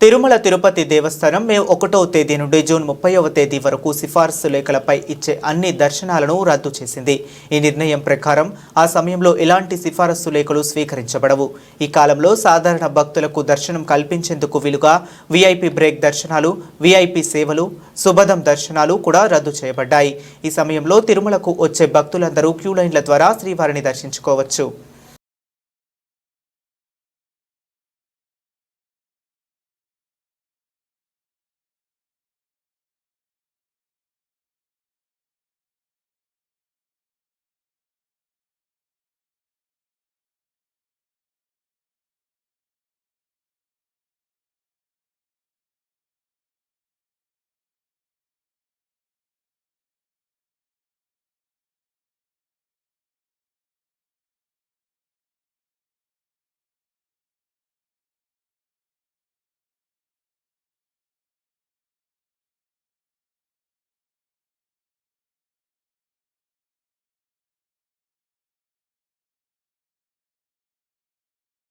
తిరుమల తిరుపతి దేవస్థానం మే ఒకటవ తేదీ నుండి జూన్ ముప్పైవ తేదీ వరకు సిఫార్సు లేఖలపై ఇచ్చే అన్ని దర్శనాలను రద్దు చేసింది. ఈ నిర్ణయం ప్రకారం ఆ సమయంలో ఎలాంటి సిఫారసు లేఖలు స్వీకరించబడవు. ఈ కాలంలో సాధారణ భక్తులకు దర్శనం కల్పించేందుకు వీలుగా వీఐపీ బ్రేక్ దర్శనాలు వీఐపీ సేవలు సుభదం దర్శనాలు కూడా రద్దు చేయబడ్డాయి. ఈ సమయంలో తిరుమలకు వచ్చే భక్తులందరూ క్యూ లైన్ల ద్వారా శ్రీవారిని దర్శించుకోవచ్చు.